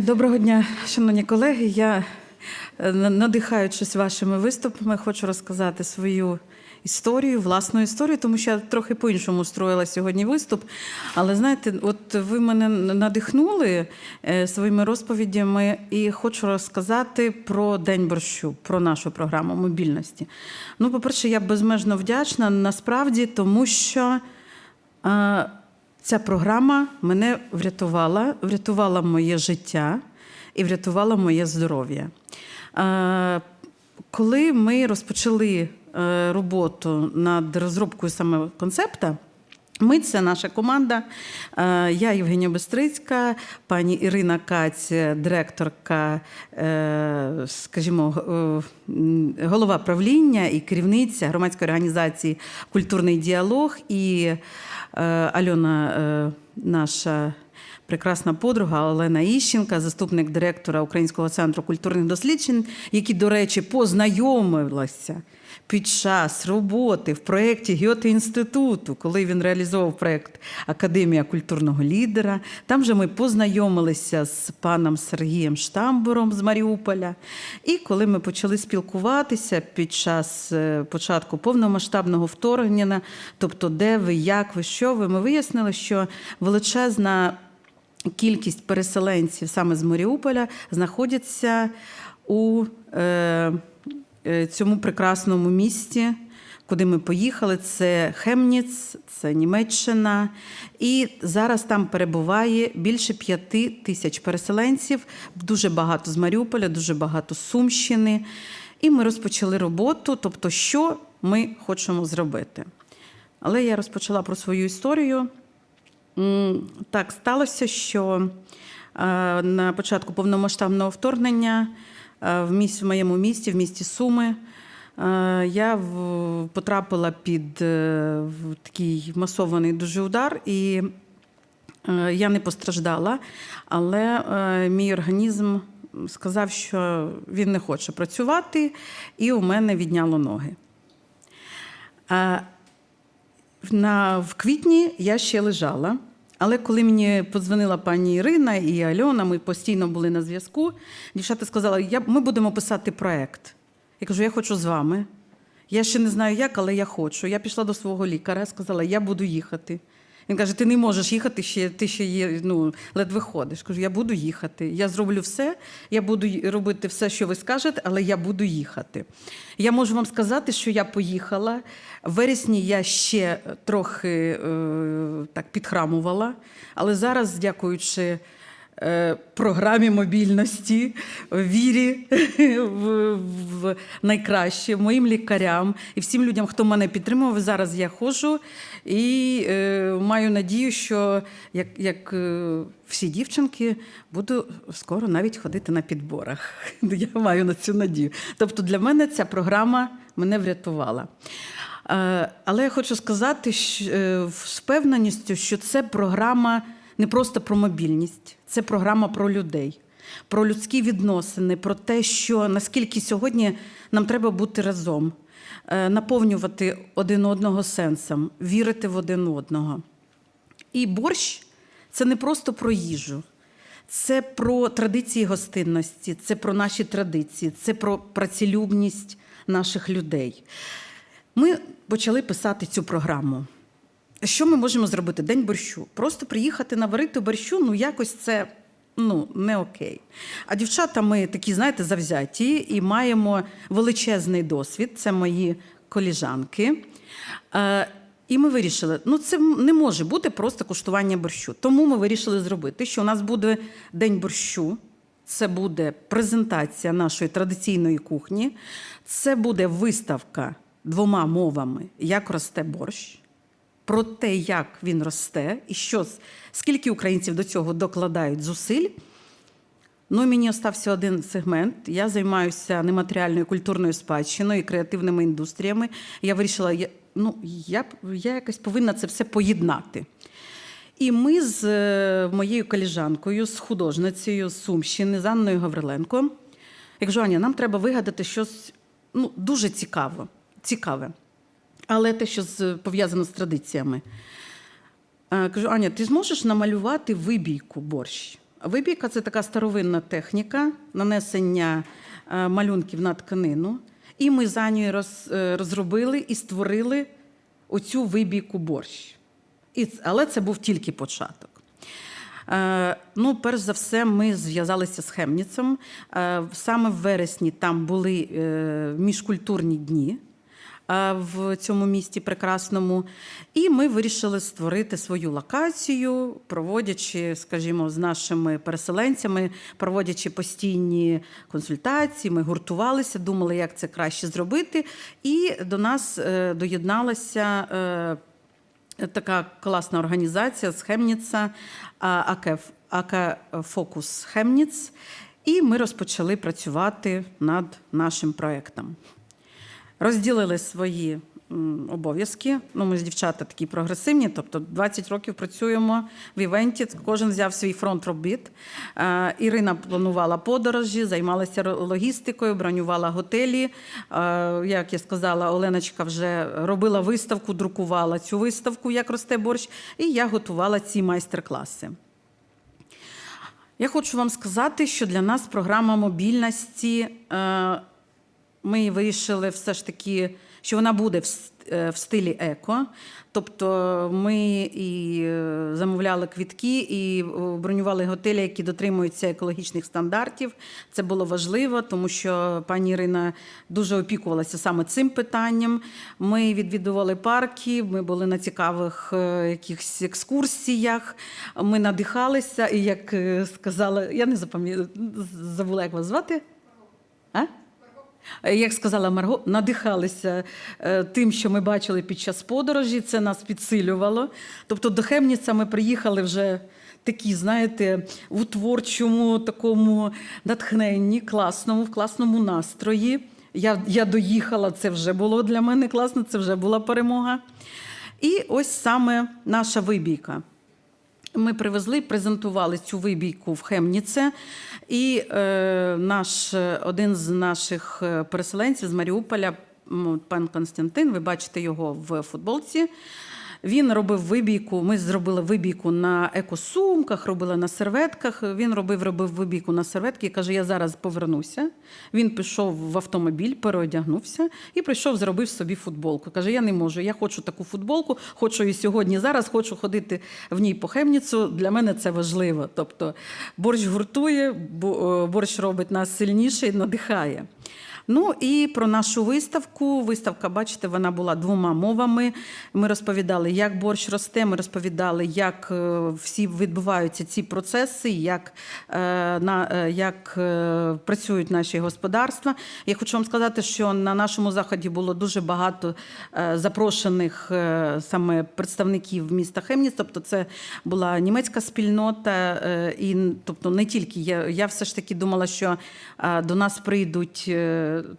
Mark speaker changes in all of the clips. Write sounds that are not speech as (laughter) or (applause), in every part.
Speaker 1: Доброго дня, шановні колеги. Я, е, надихаючись вашими виступами, хочу розказати свою історію, власну історію, тому що я трохи по-іншому строїла сьогодні виступ. Але знаєте, от ви мене надихнули е, своїми розповідями, і хочу розказати про День борщу, про нашу програму мобільності. Ну, по-перше, я безмежно вдячна насправді, тому що. Ця програма мене врятувала, врятувала моє життя і врятувала моє здоров'я. Е, Коли ми розпочали е, роботу над розробкою саме концепта, ми це наша команда. Е, Я Євгенія Бестрицька, пані Ірина Каць, директорка, е, скажімо, е, голова правління і керівниця громадської організації Культурний діалог і Альона, наша прекрасна подруга Олена Іщенка, заступник директора Українського центру культурних досліджень, які, до речі, познайомилися під час роботи в проєкті Гьоте інституту, коли він реалізовував проєкт Академія культурного лідера. Там же ми познайомилися з паном Сергієм Штамбуром з Маріуполя. І коли ми почали спілкуватися під час е, початку повномасштабного вторгнення, тобто де ви, як ви, що ви, ми вияснили, що величезна кількість переселенців саме з Маріуполя знаходяться у е, е, цьому прекрасному місті, куди ми поїхали. Це Хемніц, це Німеччина. І зараз там перебуває більше п'яти тисяч переселенців, дуже багато з Маріуполя, дуже багато з Сумщини. І ми розпочали роботу, тобто, що ми хочемо зробити. Але я розпочала про свою історію. Так сталося, що е, на початку повномасштабного вторгнення е, в, місті, моєму місті, в місті Суми, е, я потрапила під такий масований дуже удар, і я не постраждала, але мій організм сказав, що він не хоче працювати, і у мене відняло ноги. На, в квітні я ще лежала, але коли мені подзвонила пані Ірина і Альона, ми постійно були на зв'язку. Дівчата сказали, я, ми будемо писати проект. Я кажу, я хочу з вами. Я ще не знаю як, але я хочу. Я пішла до свого лікаря, сказала, я буду їхати. Він каже: ти не можеш їхати, ще, ти ще є, ну, ледве ходиш. Кажу, я буду їхати. Я зроблю все, я буду робити все, що ви скажете, але я буду їхати. Я можу вам сказати, що я поїхала. В вересні я ще трохи е, так підхрамувала, але зараз, дякуючи програмі мобільності, вірі в, в найкраще, моїм лікарям і всім людям, хто мене підтримував. Зараз я ходжу і е, маю надію, що як, як е, всі дівчинки, буду скоро навіть ходити на підборах. (laughs) Я маю на цю надію. Тобто для мене ця програма мене врятувала. Е, Але я хочу сказати що, е, з впевненістю, що це програма не просто про мобільність, це програма про людей, про людські відносини, про те, що наскільки сьогодні нам треба бути разом, е, наповнювати один одного сенсом, вірити в один одного. І борщ це не просто про їжу, це про традиції гостинності, це про наші традиції, це про працелюбність наших людей. Ми почали писати цю програму. Що ми можемо зробити? День борщу. Просто приїхати наварити борщу, ну якось це ну, не окей. А дівчата, ми такі, знаєте, завзяті і маємо величезний досвід. Це мої коліжанки. Е, і ми вирішили, ну це не може бути просто куштування борщу. Тому ми вирішили зробити, що у нас буде день борщу. Це буде презентація нашої традиційної кухні. Це буде виставка двома мовами, як росте борщ, про те, як він росте, і що, скільки українців до цього докладають зусиль. Ну, мені остався один сегмент. Я займаюся нематеріальною культурною спадщиною і креативними індустріями. Я вирішила, я, ну, я, я якось повинна це все поєднати. І ми з е, моєю коліжанкою, з художницею Сумщини, з Анною Гавриленко, я кажу, Аня, нам треба вигадати щось ну, дуже цікаво, цікаве, але те, що з- пов'язано з традиціями. Е, Кажу, Аня, ти зможеш намалювати вибійку борщ? Вибійка це така старовинна техніка нанесення е, малюнків на тканину. І ми за нею роз, е, розробили і створили оцю вибійку борщ. І, але це був тільки початок. Е, ну, перш за все, ми зв'язалися з Хемніцем. Е, саме в вересні там були е, міжкультурні дні в цьому місті прекрасному. І ми вирішили створити свою локацію, проводячи, скажімо, з нашими переселенцями, проводячи постійні консультації. Ми гуртувалися, думали, як це краще зробити. І до нас е, доєдналася. е, Така класна організація з Хемніца, АК, АК Фокус Хемніц. І ми розпочали працювати над нашим проєктом. Розділили свої обов'язки. Ну, ми з дівчата такі прогресивні, тобто 20 років працюємо в івенті. Кожен взяв свій фронт робіт. Е, Ірина планувала подорожі, займалася логістикою, бронювала готелі. Е, Як я сказала, Оленочка вже робила виставку, друкувала цю виставку, як росте борщ, і я готувала ці майстер-класи. Я хочу вам сказати, що для нас програма мобільності. Ми вирішили все ж таки, що вона буде в е, стилі еко. Тобто ми і е, замовляли квітки, і е, бронювали готелі, які дотримуються екологічних стандартів. Це було важливо, тому що пані Ірина дуже опікувалася саме цим питанням. Ми відвідували парки, ми були на цікавих якихось екскурсіях. Ми надихалися, і як сказала, я не запам'ятаю, забула, як вас звати? А? Як сказала Марго, надихалися е, тим, що ми бачили під час подорожі. Це нас підсилювало. Тобто до Хемніца ми приїхали вже такі, знаєте, у творчому такому натхненні, класному, в класному настрої. Я, я доїхала, це вже було для мене класно, це вже була перемога. І ось саме наша вибійка. Ми привезли, презентували цю вибійку в Хемніце, і е, наш е, один з наших е, переселенців з Маріуполя, пан Константин, ви бачите його в футболці. Він робив вибійку. Ми зробили вибійку на екосумках, робили на серветках. Він робив, робив вибійку на серветки і каже: Я зараз повернуся. Він пішов в автомобіль, переодягнувся і прийшов, зробив собі футболку. Каже: Я не можу, я хочу таку футболку, хочу і сьогодні, зараз хочу ходити в ній по Хемніцу. Для мене це важливо. Тобто борщ гуртує, е, борщ робить нас сильніше і надихає. Ну і про нашу виставку. Виставка, бачите, вона була двома мовами. Ми розповідали, як борщ росте. Ми розповідали, як е, всі відбуваються ці процеси, як, е, на, е, як працюють наші господарства. Я хочу вам сказати, що на нашому заході було дуже багато запрошених саме представників міста Хемніц. Тобто, це була німецька спільнота, і тобто не тільки я, я все ж таки думала, що до нас прийдуть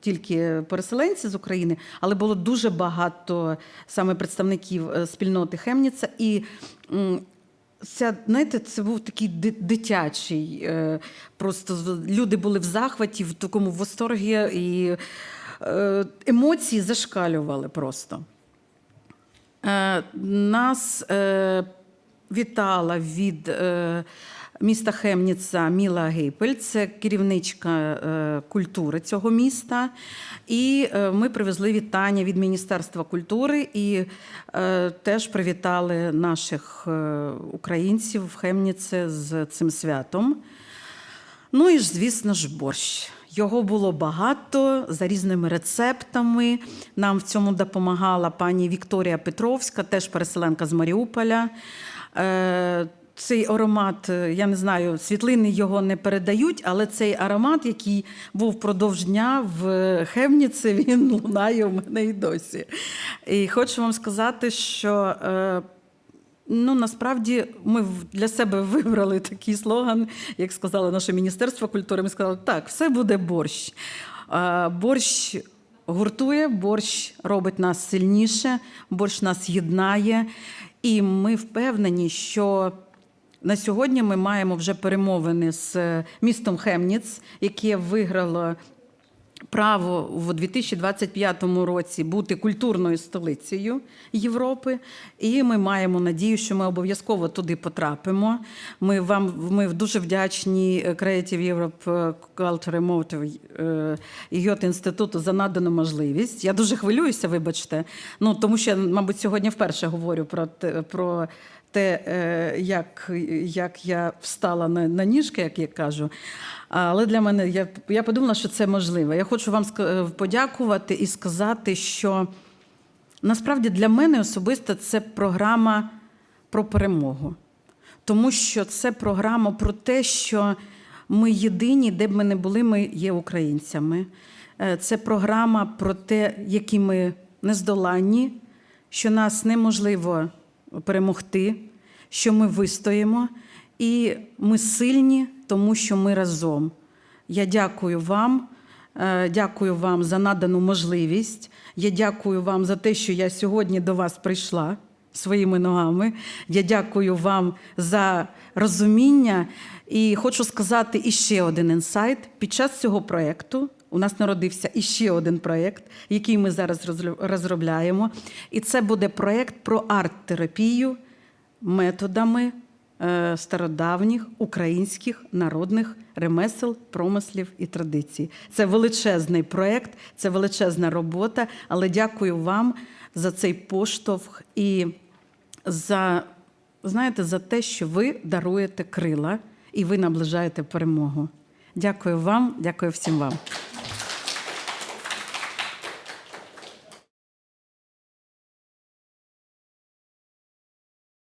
Speaker 1: тільки переселенці з України, але було дуже багато саме представників е, спільноти Хемніца. І Ця, знаєте, це був такий дитячий. е, Просто люди були в захваті, в такому восторгі, і е, емоції зашкалювали просто. Нас вітала від міста Хемніца Міла Гейпель, це керівничка е, культури цього міста. І е, ми привезли вітання від Міністерства культури і е, теж привітали наших українців в Хемніце з цим святом. Ну і ж, звісно ж, борщ. Його було багато за різними рецептами. Нам в цьому допомагала пані Вікторія Петровська, теж переселенка з Маріуполя. Е, Цей аромат, е, я не знаю, світлини його не передають, але цей аромат, який був впродовж дня в Хемніці, (laughs) він лунає у мене і досі. І хочу вам сказати, що е, Ну, насправді ми для себе вибрали такий слоган, як сказало наше Міністерство культури. Ми сказали, так, все буде борщ. Борщ гуртує, борщ робить нас сильніше, борщ нас єднає. І ми впевнені, що на сьогодні ми маємо вже перемовини з містом Хемніц, яке виграло право в 2025 році бути культурною столицею Європи, і ми маємо надію, що ми обов'язково туди потрапимо. Ми вам ми дуже вдячні е, Creative Europe Culture Motive е, Йот інституту за надану можливість. Я дуже хвилююся, вибачте. Ну тому що, мабуть, сьогодні вперше говорю про про те, е, як, як я встала на, на ніжки, як я кажу. Але для мене я, я подумала, що це можливо. Я хочу вам подякувати і сказати, що насправді для мене особисто це програма про перемогу. Тому що це програма про те, що ми єдині, де б ми не були, ми є українцями. Е, Це програма про те, які ми нездоланні, що нас неможливо перемогти, що ми вистоїмо, і ми сильні, тому що ми разом. Я дякую вам. Е, Дякую вам за надану можливість. Я дякую вам за те, що я сьогодні до вас прийшла своїми ногами. Я дякую вам за розуміння. І хочу сказати іще один інсайт. Під час цього проєкту у нас народився іще один проєкт, який ми зараз розробляємо. І це буде проєкт про арт-терапію методами е, стародавніх українських народних ремесел, промислів і традицій. Це величезний проєкт, це величезна робота, але дякую вам за цей поштовх і за, знаєте, за те, що ви даруєте крила і ви наближаєте перемогу. Дякую вам, дякую всім вам.